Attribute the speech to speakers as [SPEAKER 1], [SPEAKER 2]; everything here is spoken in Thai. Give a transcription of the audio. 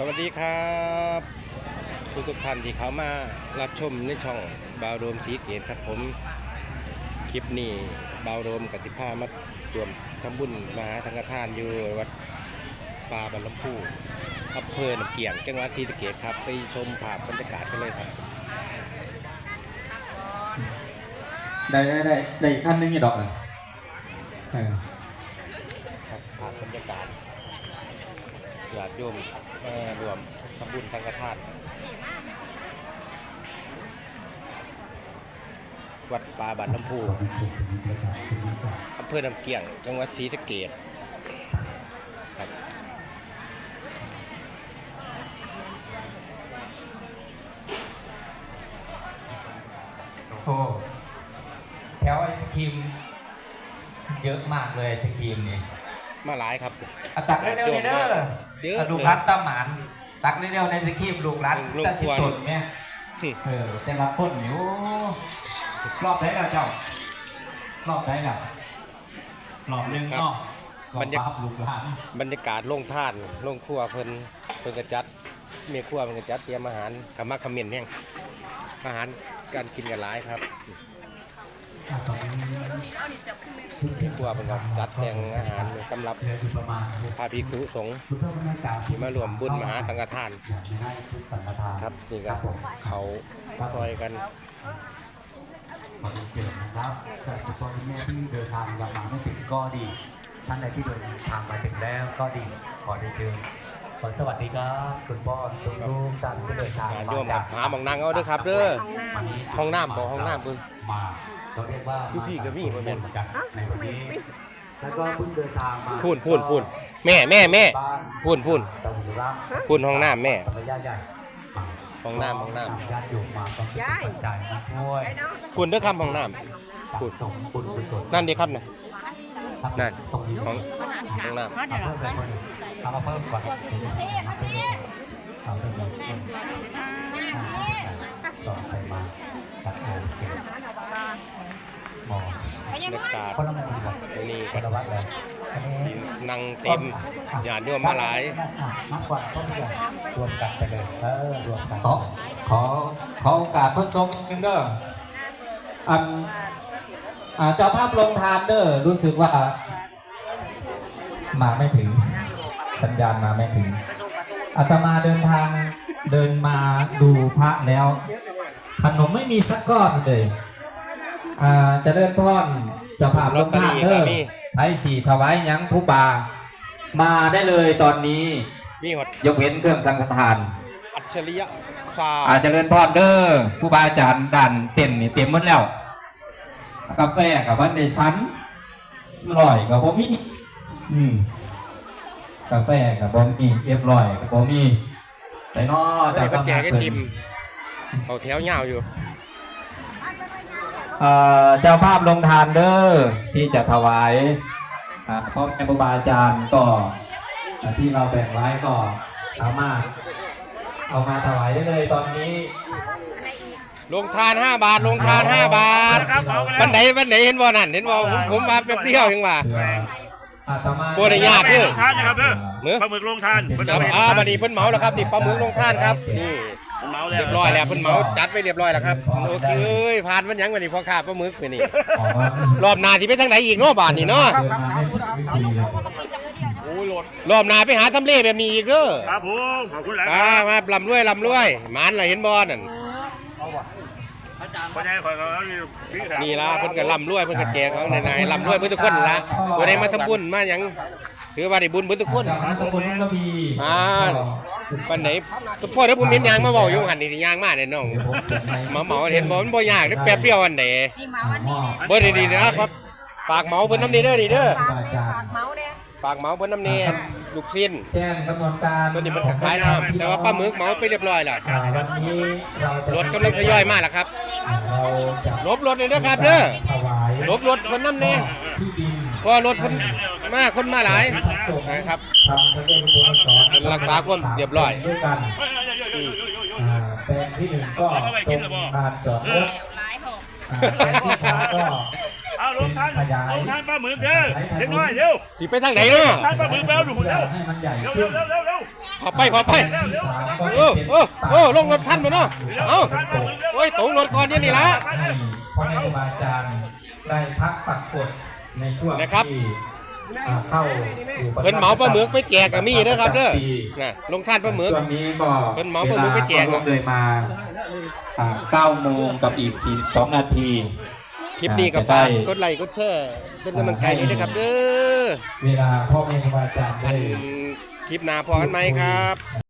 [SPEAKER 1] สวัสดีครับทุกทุกๆท่านที่เขามารับชมในช่องบาวโรมสีเกตครับผมคลิปนี้บาวโรมกับสิพามาตวมทำบุญมหาสังฆทานอยู่วัดป่าบรรลำพูอำเภอหนองเกี่ยงจังหวัดศรีสะเกษครับ ไปชมภาพบรรยากาศกันเลยครับ
[SPEAKER 2] ได้ได้ได้ได้อีกขั้นหนึงอยู่ดอกหนึ่งเออ
[SPEAKER 1] ครับภาพบรรยากาศญาติโยม มารวมทำบุญสังฆทานวัดป่าบันลำพูอำเภอน้ำเกี่ยง จังหวัดศรีสะเกษครับ
[SPEAKER 2] โอ้แถวไอศครีมเยอะมากเลยไอศครีมนี่
[SPEAKER 1] มาหลายครับ
[SPEAKER 2] อะตักเร็วๆนี่เด้อ
[SPEAKER 1] เยอะ
[SPEAKER 2] อะลูกรัดตาหมานตักเร็วๆในไอศครีมลูกรัด
[SPEAKER 1] ลูก
[SPEAKER 2] ตาสิ
[SPEAKER 1] ควร
[SPEAKER 2] ตนเนี่ยเออแต่ละคนนี่โอ้รอบไหนล่ะเจ้ารอบไหนล่ะรอบหนึงเนาะรอบบ
[SPEAKER 1] รรยากาศ
[SPEAKER 2] ปั๊บลูกหลาน
[SPEAKER 1] บรรยากาศโล่งท่านโล่งครัวเพิ่นเพิ่นกระจัดเมียครัวเพิ่นกระจัดเตรียมอาหารขมักเขมิ้นแห้งอาหารการกินกันหลายครับ
[SPEAKER 2] อะตอนนี้
[SPEAKER 1] ครัวเพิ่นก็จัดแต่งอาหารสำหรับ
[SPEAKER 2] เหลืออยู่ประมาณ
[SPEAKER 1] พระภิกษุสงฆ์
[SPEAKER 2] คุณเพิ่มบรรยากาศ
[SPEAKER 1] ที่มารวมบุญมหาสังฆทาน
[SPEAKER 2] อยากจะให้ทุกสังฆทาน
[SPEAKER 1] ครับนี่ก็
[SPEAKER 2] ผม
[SPEAKER 1] เขาซอยกัน
[SPEAKER 2] ขอเรียนเชิญนะครับแต่เฉพาะแม่ที่เดินทางยังมาไม่ถึงก็ดี ท่านใดที่เดินทางมาถึงแล้วก็ดีขอเรียนเชิญขอสวัสดีครับคุณพ่อทุกทุกท่านที่เดินทาง
[SPEAKER 1] ญาติ
[SPEAKER 2] มา
[SPEAKER 1] โยม
[SPEAKER 2] จาก
[SPEAKER 1] หาหมองนั่งเอาเด้อครับเด้อ
[SPEAKER 2] วันนี้
[SPEAKER 1] ห้องน้ำบ่ห้องน้ำคุณ
[SPEAKER 2] มา เขาเรียกว่า
[SPEAKER 1] พี่พี่กับพี่
[SPEAKER 2] มา
[SPEAKER 1] บ่แม่น
[SPEAKER 2] กันในวันนี้แล้วก็เพิ่งเดินทางมา
[SPEAKER 1] พูนพูนพูนแม่แม่แม่
[SPEAKER 2] บ้าน
[SPEAKER 1] พูนพูน
[SPEAKER 2] ตะวันรัก
[SPEAKER 1] พูนห้องน้ำแม่
[SPEAKER 2] ภรรยาใหญ่มา
[SPEAKER 1] ห้องน้ำห้องน้ำ
[SPEAKER 2] ญาติโยมมาต้องเป็นปัจจัยมาช่วย
[SPEAKER 1] พูนเด้อครับห้องน้
[SPEAKER 2] พูดส่งบุญกุศลำ
[SPEAKER 1] นั่นดีครับนะ
[SPEAKER 2] ครับ
[SPEAKER 1] นั่น
[SPEAKER 2] ตรงนี้
[SPEAKER 1] ห้องห้องน้
[SPEAKER 2] เอาเพิ่มเลยคนหนึ่งเอามาเพิ่มก่อน เอาเพิ่มเลยสองใส่มาตัดโอเคมองำ
[SPEAKER 1] บรรยากาศ
[SPEAKER 2] คนละมันดีกว่า
[SPEAKER 1] ตรงนี้
[SPEAKER 2] ค
[SPEAKER 1] ก็
[SPEAKER 2] นละวัดเลยอันนี้
[SPEAKER 1] นั่งเต็มญาติโยมมาหลาย
[SPEAKER 2] มากกว่าต้นเดียวรวมกันไปเลยเออรวมกันขอขอขอโอกาสพระสงฆ์นิดนึงเด้ออันอ่าเจ้าภาพลงทานเด้อรู้สึกว่า มาไม่ถึง สัญญาณมาไม่ถึง อาตมาเดินทางเดินมาดูพระแล้ว ขนมไม่มีสักก้อนเลยอ่าเจะเดินพ่อนเจ้าภาพลงทานเด้อไทยสี่ถวายหยังผู้บา มาได้เลยตอนนี้
[SPEAKER 1] มีหด
[SPEAKER 2] ยกเว้นเครื่องสังฆทาน
[SPEAKER 1] อัจฉริยะซา
[SPEAKER 2] อาจจะเดินพอดเด้อผู้บาอาจารย์ดันเต็มนี่เต็มหมดแล้ว กาแฟกับวันในชั้นอร่อยกับผมมีอืม กาแฟกับผมมีเรียบร้อยกับผมมีใส่นอ
[SPEAKER 1] เดี๋
[SPEAKER 2] จาก
[SPEAKER 1] ยวก็แจ
[SPEAKER 2] สำนั
[SPEAKER 1] ก
[SPEAKER 2] ก
[SPEAKER 1] ไอ
[SPEAKER 2] เพิ่
[SPEAKER 1] ติ
[SPEAKER 2] น
[SPEAKER 1] มเขาแถวยาวอยู่
[SPEAKER 2] เอ่อเจ้าภาพลงทานเด้อที่จะถวายอ่าพ่อแม่ครูบาอาจารย์ก็อ่าที่เราแบ่งไว้ก็สามารถเอามาถวายได้เลยตอนนี้
[SPEAKER 1] ลงทาน 5 บาท ลงทาน 5 บาทวันไหนวันไหนเห็นบ่นั่นเห็นบ่ผมผมมาแป๊บเดียวเองว่า
[SPEAKER 2] เพื่ ออาตมา
[SPEAKER 1] บ่ได้ยากเด้อ
[SPEAKER 3] ทานนะครับเด้อ
[SPEAKER 1] เนื้อ
[SPEAKER 3] ปลาหมึกลงทานเพิ่น
[SPEAKER 1] ครั
[SPEAKER 3] เอา
[SPEAKER 1] บ
[SPEAKER 3] ไป
[SPEAKER 1] อ่าบัดนี้เพิ่นเหมาแล้วครับนี่ปลาหมึกลงทานครับนี่
[SPEAKER 3] เพิ่นเมาแล้ว
[SPEAKER 1] เรียบร้อยแล้วเพิ่นเหมาจัดไปเรียบร้อยแล้วครับโอเคเอ้ยผ่านมันยังวันนี้พอขาปลาหมึกไปนี่
[SPEAKER 2] ขอว่าร
[SPEAKER 1] อบหน้าสิไปทางไหนอีกเนาะบาทนี่เนาะ
[SPEAKER 2] เดินมาให้ถูกวิธีเลย
[SPEAKER 3] โอ้ยโหลด
[SPEAKER 1] รอบหน้าไปหาทำเลแบบนี้อีกเด้อ
[SPEAKER 3] ครับผมขอบคุณหลายค
[SPEAKER 1] มา
[SPEAKER 3] รับ
[SPEAKER 1] มาลำรวยลำรวยหมานล่ะเห็นบ่นั่น
[SPEAKER 3] พ่อใหญ่ขอเขานี่พี่ครับ
[SPEAKER 1] นี่ล่ะเพิ่นก็ลำรวยเพิ่นก็แจกเอาไหนๆลำรวยเพิ่นทุกคนล่ะบ่ได้มาทำบุญมาหยังถือว่าได้บุญเพิ่นทุกคน
[SPEAKER 2] จากนั้นตำบลนุ่นระบี
[SPEAKER 1] อ่าวันไหนพ่อเดี๋ยวผมเห็นยางมาบอกอยู่หันนี่ยางมาเนี่ยน้อง
[SPEAKER 2] เดี๋ยวผมเก็บให้
[SPEAKER 1] หมาเหมาเห็นบ่มันบ่ยากเด้อแป๊บเดียววันไหน
[SPEAKER 2] มอบ
[SPEAKER 1] เบ่ได้ดีนะครับฝากเหมาเพิ่นน้ำนี่เด้อนี่เด้อ
[SPEAKER 2] ครูบาอาจารย์
[SPEAKER 4] เมาเนี่ย
[SPEAKER 1] ฝากเหมาเพิ่นน้ำนี่ ลูกสิ้น
[SPEAKER 2] แจ้งกำหนดการ
[SPEAKER 1] ตัวนี้มันก็ขายน้ำแต่ว่าปลาหมึกเหมาไปเรียบร้อยแล้ว
[SPEAKER 2] อ่าวันนี้เราจะ
[SPEAKER 1] รถกำลังทยอยมาแล้วครับ
[SPEAKER 2] เราจะ
[SPEAKER 1] ลบรถเลยเด้อครับเด้อ
[SPEAKER 2] ถวาย
[SPEAKER 1] ลบรถเพิ่นน้ำนี่
[SPEAKER 2] ที่ดิน
[SPEAKER 1] เพราะว่ารถเพิ่นมาคนมาหลาย
[SPEAKER 2] พระสงฆ์
[SPEAKER 1] นะครับ
[SPEAKER 2] ทำพระเจ้าพระคุณสอน
[SPEAKER 1] เป็นรักษาความเรียบร้อย
[SPEAKER 2] ด้วยกัน
[SPEAKER 3] เฮ้ยเฮ้ยเฮ้ยเฮ้ยเฮ้ยเฮ้ย
[SPEAKER 2] อ่าแปลงที่หนึ่งก็ตรงลานจอดรถ อ่าแปลงที่สามก็
[SPEAKER 3] เอา ลงทานลงทานปลาหมึกเด้อเด็กน้อยเร็ว
[SPEAKER 1] สิไปทางไหนเนาะ
[SPEAKER 3] ทานปลาหมึกแล้วดู
[SPEAKER 2] เพื่อ
[SPEAKER 3] เร็ว
[SPEAKER 2] ให้มันใหญ่
[SPEAKER 3] เร็ว
[SPEAKER 2] ขึ้
[SPEAKER 3] เร็วนเร็วเร็วเร็ว
[SPEAKER 1] ขอไปขอไป
[SPEAKER 2] ที่สามก็
[SPEAKER 1] โอ้
[SPEAKER 2] จะเป็น
[SPEAKER 1] โอ้โอ้ลงรถท่านมาเนาะเอ้าโอ้ยตกรถก่อนเนี่ยนี่ละ
[SPEAKER 2] ให้พ่อแม่ครูบาอาจารย์ได้พักปักกดในช่วง
[SPEAKER 1] นะครับ
[SPEAKER 2] ที่อ่าเข้าอยู่ประจำ
[SPEAKER 1] เพิ่นเหมาปลาหมึกไปแจกกับมีเด้อครับเด้อ
[SPEAKER 2] ประจำปี
[SPEAKER 1] น่ะลงท่านปลาหมึก
[SPEAKER 2] ช่วงนี้ก็
[SPEAKER 1] เพิ่นเหมาปลาหมึกไปแจก
[SPEAKER 2] เวลาร่วมเลยมาอ่า9โมงกับอีก 42 นาที
[SPEAKER 1] คลิปนี้ก็
[SPEAKER 2] จะได้
[SPEAKER 1] ฝากกดไลค์กดแชร์เป็นกำลังใจให้ด้วยครับเด้อ
[SPEAKER 2] เวลาพ่อแม่ครูบาอาจารย์
[SPEAKER 1] อั
[SPEAKER 2] ได้
[SPEAKER 1] นคลิปหน้าพอกันไหมครับ